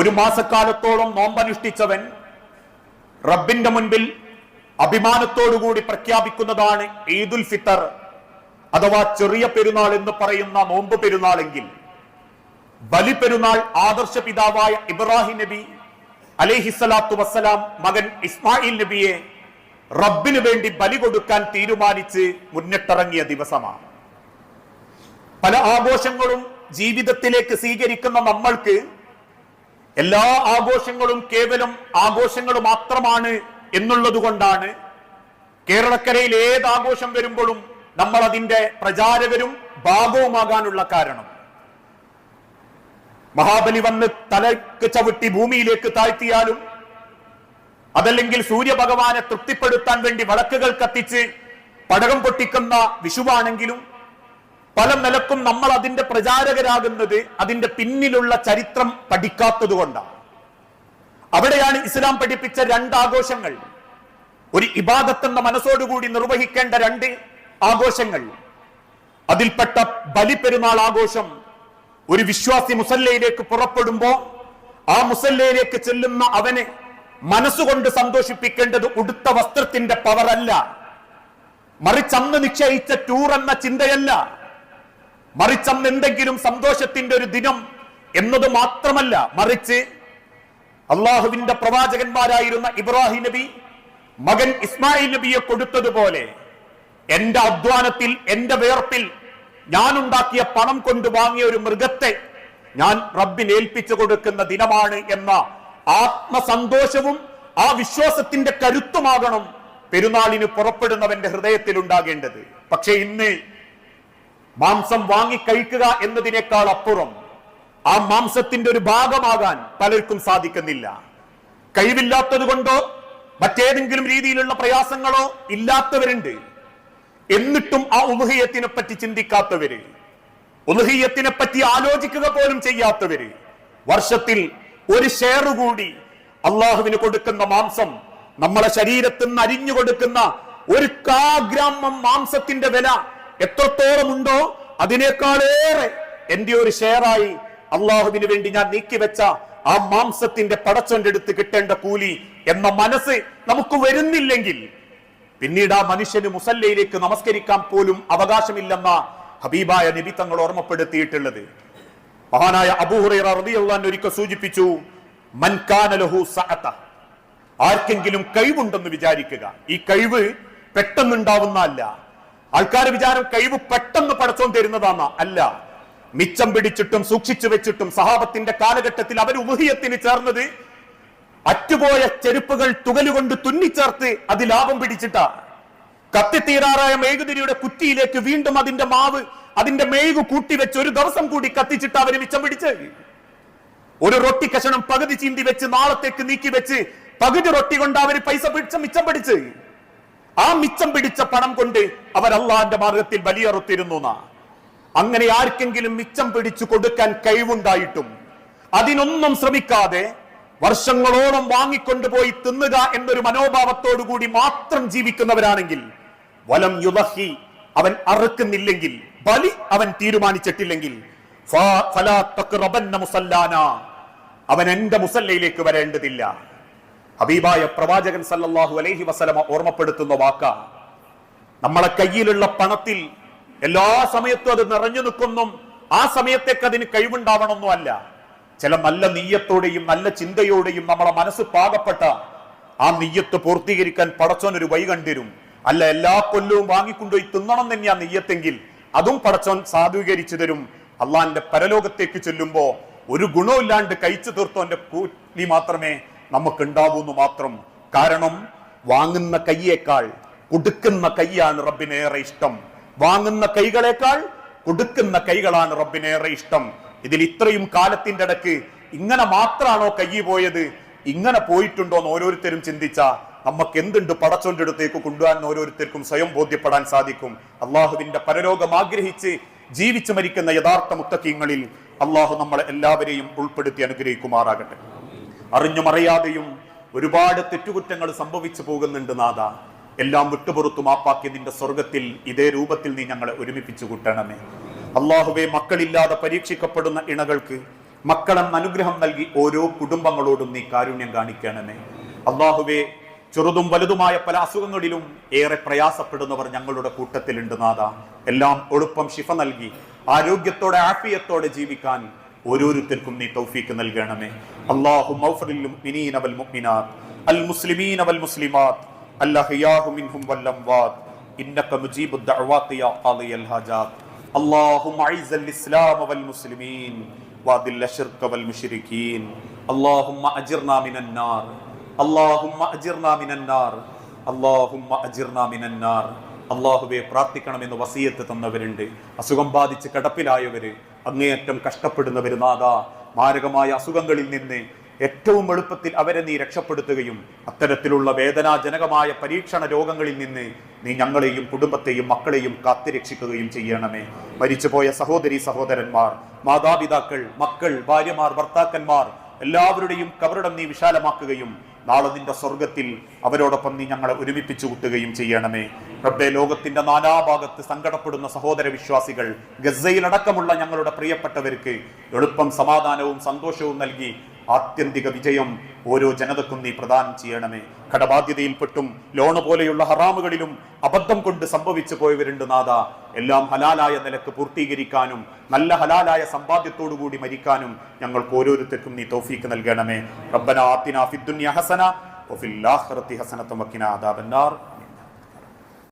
ഒരു മാസക്കാലത്തോളം നോമ്പനുഷ്ഠിച്ചവൻ റബ്ബിന്റെ മുൻപിൽ അഭിമാനത്തോടുകൂടി പ്രഖ്യാപിക്കുന്നതാണ് ഈദുൽ ഫിത്തർ അഥവാ ചെറിയ പെരുന്നാൾ എന്ന് പറയുന്ന നോമ്പ് പെരുന്നാളെങ്കിൽ. ബലി പെരുന്നാൾ ആദർശ പിതാവായ ഇബ്രാഹിം നബി അലേഹിസ്സലാത്തു വസ്സലാം മകൻ ഇസ്മായിൽ നബിയെ റബ്ബിനു വേണ്ടി ബലി കൊടുക്കാൻ തീരുമാനിച്ച് മുന്നിട്ടിറങ്ങിയ ദിവസമാണ്. പല ആഘോഷങ്ങളും ജീവിതത്തിലേക്ക് സ്വീകരിക്കുന്ന നമ്മൾക്ക് എല്ലാ ആഘോഷങ്ങളും കേവലം ആഘോഷങ്ങൾ മാത്രമാണ് എന്നുള്ളത് കൊണ്ടാണ് കേരളക്കരയിൽ ഏത് ആഘോഷം വരുമ്പോഴും നമ്മൾ അതിന്റെ പ്രചാരകരും ഭാഗവുമാകാനുള്ള കാരണം. മഹാബലി വന്ന് തലക്ക് ചവിട്ടി ഭൂമിയിലേക്ക് താഴ്ത്തിയാലും അതല്ലെങ്കിൽ സൂര്യഭഗവാനെ തൃപ്തിപ്പെടുത്താൻ വേണ്ടി വിളക്കുകൾ കത്തിച്ച് പടകം പൊട്ടിക്കുന്ന വിഷുവാണെങ്കിലും പല നിലക്കും നമ്മൾ അതിന്റെ പ്രചാരകരാകുന്നത് അതിന്റെ പിന്നിലുള്ള ചരിത്രം പഠിക്കാത്തത് കൊണ്ടാണ്. അവിടെയാണ് ഇസ്ലാം പഠിപ്പിച്ച രണ്ട് ആഘോഷങ്ങൾ. ഒരു ഇബാദത്ത് എന്ന മനസ്സോടുകൂടി നിർവഹിക്കേണ്ട രണ്ട് ആഘോഷങ്ങൾ. അതിൽപ്പെട്ട ബലിപ്പെരുന്നാൾ ആഘോഷം ഒരു വിശ്വാസി മുസല്ലയിലേക്ക് പുറപ്പെടുമ്പോ ആ മുസല്ലയിലേക്ക് ചെല്ലുന്ന അവനെ മനസ്സുകൊണ്ട് സന്തോഷിപ്പിക്കേണ്ടത് ഉടുത്ത വസ്ത്രത്തിന്റെ പവറല്ല മറിച്ച് അന്ന് നിശ്ചയിച്ച ടൂർ എന്ന ചിന്തയല്ല. മറിച്ച് അന്ന് എന്തെങ്കിലും സന്തോഷത്തിന്റെ ഒരു ദിനം എന്നത് മാത്രമല്ല മറിച്ച് അള്ളാഹുവിന്റെ പ്രവാചകന്മാരായിരുന്ന ഇബ്രാഹിം നബി മകൻ ഇസ്മായിൽ നബിയെ കൊടുത്തതുപോലെ എന്റെ അധ്വാനത്തിൽ എന്റെ വേർപ്പിൽ ഞാൻ ഉണ്ടാക്കിയ പണം കൊണ്ട് വാങ്ങിയ ഒരു മൃഗത്തെ ഞാൻ റബ്ബിന് ഏൽപ്പിച്ചു കൊടുക്കുന്ന ദിനമാണ് എന്ന ആത്മസന്തോഷവും ആ വിശ്വാസത്തിന്റെ കരുത്തുമാകണം പെരുന്നാളിന് പുറപ്പെടുന്നവന്റെ ഹൃദയത്തിൽ ഉണ്ടാകേണ്ടത് പക്ഷെ ഇന്ന് മാംസം വാങ്ങി കഴിക്കുക എന്നതിനേക്കാൾ അപ്പുറം ആ മാംസത്തിന്റെ ഒരു ഭാഗമാകാൻ പലർക്കും സാധിക്കുന്നില്ല. കഴിവില്ലാത്തത് കൊണ്ടോ മറ്റേതെങ്കിലും രീതിയിലുള്ള പ്രയാസങ്ങളോ ഇല്ലാത്തവരുണ്ട്. എന്നിട്ടും ആ ഉലുഹിയത്തിനെ പറ്റി ചിന്തിക്കാത്തവര് ഉലുഹിയത്തിനെ പറ്റി ആലോചിക്കുക പോലും ചെയ്യാത്തവര് വർഷത്തിൽ ഒരു ഷെയർ കൂടി അള്ളാഹുവിന് കൊടുക്കുന്ന മാംസം നമ്മളെ ശരീരത്തിൽ നിന്ന് അരിഞ്ഞു കൊടുക്കുന്ന ഒരു കാഗ്രാമം മാംസത്തിന്റെ വില എത്രത്തോളം ഉണ്ടോ അതിനേക്കാളേറെ എന്റെ ഒരു ഷെയറായി അള്ളാഹുവിന് വേണ്ടി ഞാൻ നീക്കിവെച്ച ആ മാംസത്തിന്റെ പടച്ചൊന്റെ അടുത്ത് കിട്ടേണ്ട കൂലി എന്ന മനസ്സ് നമുക്ക് വരുന്നില്ലെങ്കിൽ പിന്നീട് ആ മനുഷ്യന് മുസല്ലയിലേക്ക് നമസ്കരിക്കാൻ പോലും അവകാശമില്ലെന്ന ഹബീബായ നബി തങ്ങൾ ഓർമ്മപ്പെടുത്തിയിട്ടുള്ളത്. മഹാനായ അബൂഹുറൈറ ഒരിക്കൽ സൂചിപ്പിച്ചു മൻ കാന ലഹു സഅത. ആർക്കെങ്കിലും കഴിവുണ്ടെന്ന് വിചാരിക്കുക. ഈ കഴിവ് പെട്ടെന്നുണ്ടാവുന്ന അല്ല ആൾക്കാർ വിചാരം കഴിവ് പെട്ടെന്ന് പടച്ചോൻ തരുന്നതാന്ന അല്ല മിച്ചം പിടിച്ചിട്ടും സൂക്ഷിച്ചു വെച്ചിട്ടും സഹാബത്തിന്റെ കാലഘട്ടത്തിൽ അവർ ഉമുഹിയത്തിന് ചേർന്നത് അറ്റുപോയ ചെരുപ്പുകൾ തുകലുകൊണ്ട് തുന്നിച്ചേർത്ത് അത് ലാഭം പിടിച്ചിട്ടാ. കത്തിത്തീരാറായ മേഘുതിരിയുടെ കുറ്റിയിലേക്ക് വീണ്ടും അതിന്റെ മാവ് അതിന്റെ മെഴുകു കൂട്ടിവെച്ച് ഒരു ദിവസം കൂടി കത്തിച്ചിട്ട് അവർ മിച്ചം പിടിച്ച്. ഒരു റൊട്ടി കഷണം പകുതി ചീന്തി വെച്ച് നാളത്തേക്ക് നീക്കി വെച്ച് പകുതി റൊട്ടി കൊണ്ട് അവർ പൈസ പിടിച്ച മിച്ചം പിടിച്ച്. ആ മിച്ചം പിടിച്ച പണം കൊണ്ട് അവർ അള്ളാന്റെ മാർഗത്തിൽ ബലിയറുത്തിരുന്നു അങ്ങനെ ആർക്കെങ്കിലും മിച്ചം പിടിച്ചു കൊടുക്കാൻ കഴിവുണ്ടായിട്ടും അതിനൊന്നും ശ്രമിക്കാതെ വർഷങ്ങളോളം വാങ്ങിക്കൊണ്ടുപോയി തിന്നുക എന്നൊരു മനോഭാവത്തോടു കൂടി മാത്രം ജീവിക്കുന്നവരാണെങ്കിൽ വലം യുലഹി അവൻ അറുക്കുന്നില്ലെങ്കിൽ ബലി അവൻ തീരുമാനിച്ചിട്ടില്ലെങ്കിൽ അവൻ എന്റെ മുസല്ലയിലേക്ക് വരേണ്ടതില്ല. ഹബീബായ പ്രവാചകൻ സല്ലാഹു അലൈഹി വസലമ ഓർമ്മപ്പെടുത്തുന്ന വാക്കാണ് നമ്മളെ കയ്യിലുള്ള പണത്തിൽ എല്ലാ സമയത്തും അത് നിറഞ്ഞു നിൽക്കുന്നു ആ സമയത്തേക്ക് അതിന് കഴിവുണ്ടാവണമെന്നും അല്ല ചില നല്ല നീയത്തോടെയും നല്ല ചിന്തയോടെയും നമ്മളെ മനസ്സ് പാകപ്പെട്ട ആ നീയത്ത് പൂർത്തീകരിക്കാൻ പടച്ചോൻ ഒരു വഴി കണ്ടിരും. അല്ല എല്ലാ കൊല്ലവും വാങ്ങിക്കൊണ്ടുപോയി തിന്നണം തന്നെയാ നെയ്യത്തെങ്കിൽ അതും പടച്ചോൻ സാധൂകരിച്ചു തരും. അള്ളാന്റെ പരലോകത്തേക്ക് ചെല്ലുമ്പോ ഒരു ഗുണമില്ലാണ്ട് കഴിച്ചു തീർത്തോന്റെ കൂലി മാത്രമേ നമുക്ക് ഉണ്ടാവൂന്ന് മാത്രം. കാരണം വാങ്ങുന്ന കൈയേക്കാൾ കൊടുക്കുന്ന കൈയാണ് റബ്ബിനേറെ ഇഷ്ടം. വാങ്ങുന്ന കൈകളേക്കാൾ കൊടുക്കുന്ന കൈകളാണ് റബ്ബിനേറെ ഇഷ്ടം. ഇതിൽ ഇത്രയും കാലത്തിന്റെ ഇടയ്ക്ക് ഇങ്ങനെ മാത്രമാണോ കൈ പോയത്? ഇങ്ങനെ പോയിട്ടുണ്ടോ എന്ന് ഓരോരുത്തരും ചിന്തിച്ച നമുക്ക് എന്തുണ്ട് പടച്ചോന്റെ അടുത്തേക്ക് കൊണ്ടുപോകാൻ ഓരോരുത്തർക്കും സ്വയം ബോധ്യപ്പെടാൻ സാധിക്കും. അള്ളാഹുവിന്റെ പരലോകം ആഗ്രഹിച്ച് ജീവിച്ചു മരിക്കുന്ന യഥാർത്ഥ മുത്തക്കീങ്ങളിൽ അള്ളാഹു നമ്മളെ എല്ലാവരെയും ഉൾപ്പെടുത്തി അനുഗ്രഹിക്കുമാറാകട്ടെ. അറിഞ്ഞും മറിയാതെയും ഒരുപാട് തെറ്റുകുറ്റങ്ങൾ സംഭവിച്ചു പോകുന്നുണ്ട് നാഥ. എല്ലാം വിട്ടുപുറത്തു മാപ്പാക്കി നിന്റെ സ്വർഗത്തിൽ ഇതേ രൂപത്തിൽ നീ ഞങ്ങളെ ഒരുമിപ്പിച്ചു കൂട്ടണമേ. അള്ളാഹുവെ മക്കളില്ലാതെ പരീക്ഷിക്കപ്പെടുന്ന ഇണകൾക്ക് മക്കളെ അനുഗ്രഹം നൽകി ഓരോ കുടുംബങ്ങളോടും നീ കാരുണ്യം കാണിക്കണമേ. അള്ളാഹുവെ ചെറുതും വലുതുമായ പല അസുഖങ്ങളിലും ഏറെ പ്രയാസപ്പെടുന്നവർ ഞങ്ങളുടെ കൂട്ടത്തിലുണ്ട് നാഥ. എല്ലാം എളുപ്പം ശിഫ നൽകി ആരോഗ്യത്തോടെ ആഫിയത്തോടെ ജീവിക്കാൻ ഓരോരുത്തർക്കും നീ തൗഫീക്ക് നൽകണമേ അള്ളാഹു വൽ മുഅ്മിനാത്ത് അൽ മുസ്ലിമീന വൽ മുസ്ലിമാത്ത് അല്ലഹിയാഹു മിൻഹും വല്ലംവാത്ത് ഇന്നക മുജീബു ദഅവാത്തി യാ ഖാദിയൽ ഹാജാത്ത് اللهم اعز الاسلام والمسلمين واذل الشرك والمشركين اللهم اجرنا من النار اللهم اجرنا من النار اللهم اجرنا من النار അള്ളാഹുവെ പ്രാർത്ഥിക്കണമെന്ന് വസീയത്ത് തന്നവരുണ്ട് അസുഖം ബാധിച്ച് കിടപ്പിലായവര് അങ്ങേയറ്റം കഷ്ടപ്പെടുന്ന പെരുന്നാഥ മാരകമായ അസുഖങ്ങളിൽ നിന്ന് ഏറ്റവും എളുപ്പത്തിൽ അവരെ നീ രക്ഷപ്പെടുത്തുകയും അത്തരത്തിലുള്ള വേദനാജനകമായ പരീക്ഷണ രോഗങ്ങളിൽ നിന്ന് നീ ഞങ്ങളെയും കുടുംബത്തെയും മക്കളെയും കാത്തുരക്ഷിക്കുകയും ചെയ്യണമേ. മരിച്ചുപോയ സഹോദരി സഹോദരന്മാർ മാതാപിതാക്കൾ മക്കൾ ഭാര്യമാർ ഭർത്താക്കന്മാർ എല്ലാവരുടെയും കബറിടം നീ വിശാലമാക്കുകയും നാളെ നിന്റെ സ്വർഗത്തിൽ അവരോടൊപ്പം നീ ഞങ്ങളെ ഒരുമിപ്പിച്ചു കൂട്ടുകയും ചെയ്യണമേ. റബ്ബെ ലോകത്തിന്റെ നാനാഭാഗത്ത് സങ്കടപ്പെടുന്ന സഹോദര വിശ്വാസികൾ ഗസയിലടക്കമുള്ള ഞങ്ങളുടെ പ്രിയപ്പെട്ടവർക്ക് എളുപ്പം സമാധാനവും സന്തോഷവും നൽകി ആത്യന്തിക വിജയം ഓരോ ജനതക്കും നീ പ്രദാനം ചെയ്യണമേ. കടബാധ്യതയിൽപ്പെട്ടും ലോണ് പോലെയുള്ള ഹറാമുകളിലും അബദ്ധം കൊണ്ട് സംഭവിച്ചു പോയവരുണ്ട് നാഥ. എല്ലാം ഹലാലായ നിലയ്ക്ക് പൂർത്തീകരിക്കാനും നല്ല ഹലാലായ സമ്പാദ്യത്തോടു കൂടി മരിക്കാനും ഞങ്ങൾക്ക് ഓരോരുത്തർക്കും നീ തോഫീക്ക് നൽകണമേ. റബ്ബന ആത്തിന ഫിദ്ദുന്യ ഹസന വഫിൽ ആഖിറതി ഹസനത്തും വഖിന അദാബന്നാർ.